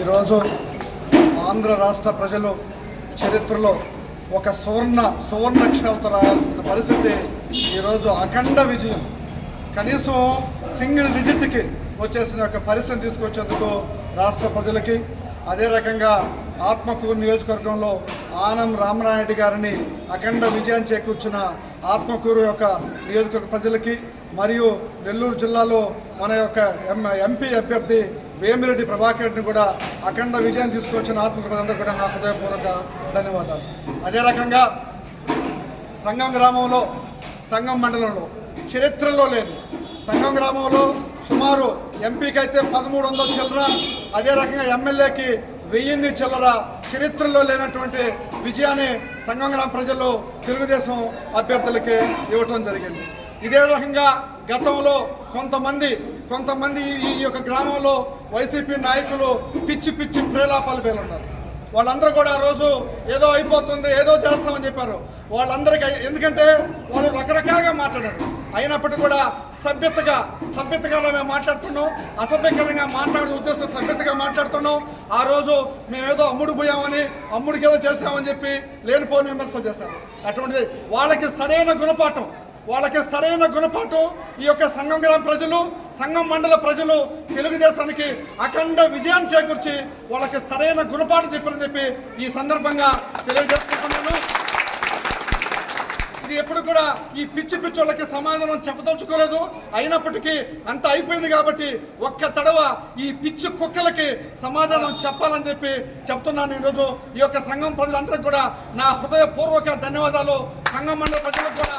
ఈరోజు ఆంధ్ర రాష్ట్ర ప్రజలు చరిత్రలో ఒక సువర్ణ సువర్ణ అక్షరాలతో రాయాల్సిన పరిస్థితి ఈరోజు అఖండ విజయం. కనీసం సింగిల్ డిజిట్కి వచ్చేసిన ఒక పరిస్థితిని తీసుకొచ్చేందుకు రాష్ట్ర ప్రజలకి అదే రకంగా ఆత్మకూరు నియోజకవర్గంలో ఆనం రామనాయుడు గారిని అఖండ విజయం చేకూర్చిన ఆత్మకూరు యొక్క నియోజకవర్గ ప్రజలకి మరియు నెల్లూరు జిల్లాలో మన యొక్క ఎం ఎంపీ అభ్యర్థి వేమిరెడ్డి ప్రభాకర్ రెడ్డిని కూడా అఖండ విజయం తీసుకొచ్చిన ఆత్మకూరు కూడా నా హృదయపూర్వక ధన్యవాదాలు. అదే రకంగా సంగం గ్రామంలో సంగం మండలంలో చరిత్రలో లేని సంగం గ్రామంలో సుమారు ఎంపీకి అయితే పదమూడు వందల చిల్లర అదే రకంగా ఎమ్మెల్యేకి వెయ్యిన్ని చిల్లర చరిత్రలో లేనటువంటి విజయాన్ని సంగం గ్రామ ప్రజలు తెలుగుదేశం అభ్యర్థులకి ఇవ్వటం జరిగింది. ఇదే రకంగా గతంలో కొంతమంది కొంతమంది ఈ యొక్క గ్రామంలో వైసీపీ నాయకులు పిచ్చి పిచ్చి ప్రేలాపాలు పేరున్నారు వాళ్ళందరూ కూడా ఆ రోజు ఏదో అయిపోతుంది ఏదో చేస్తామని చెప్పారు. వాళ్ళందరికీ ఎందుకంటే వాళ్ళు రకరకాలుగా మాట్లాడారు. అయినప్పటికీ కూడా సభ్యతగా సభ్యతగా మేము మాట్లాడుతున్నాం అసభ్యకరంగా మాట్లాడే ఉద్దేశం సభ్యతగా మాట్లాడుతున్నాం. ఆ రోజు మేమేదో అమ్ముడు పోయామని అమ్ముడికి ఏదో చేస్తామని చెప్పి లేనిపోని విమర్శలు చేశారు. అటువంటిది వాళ్ళకి సరైన గుణపాఠం వాళ్ళకి సరైన గుణపాఠం ఈ యొక్క సంఘం గ్రామ ప్రజలు సంఘం మండల ప్రజలు తెలుగుదేశానికి అఖండ విజయాన్ని చేకూర్చి వాళ్ళకి సరైన గుణపాఠం చెప్పారని చెప్పి ఈ సందర్భంగా తెలియజేసుకుంటున్నాను. ఇది ఎప్పుడు కూడా ఈ పిచ్చి పిచ్చోళ్ళకి సమాధానం చెప్పదలుచుకోలేదు. అయినప్పటికీ అంత అయిపోయింది కాబట్టి ఒక్క తడవ ఈ పిచ్చి కుక్కలకి సమాధానం చెప్పాలని చెప్పి చెప్తున్నాను ఈరోజు. ఈ యొక్క సంఘం ప్రజలందరికీ కూడా నా హృదయపూర్వక ధన్యవాదాలు. సంఘం మండల ప్రజలకు కూడా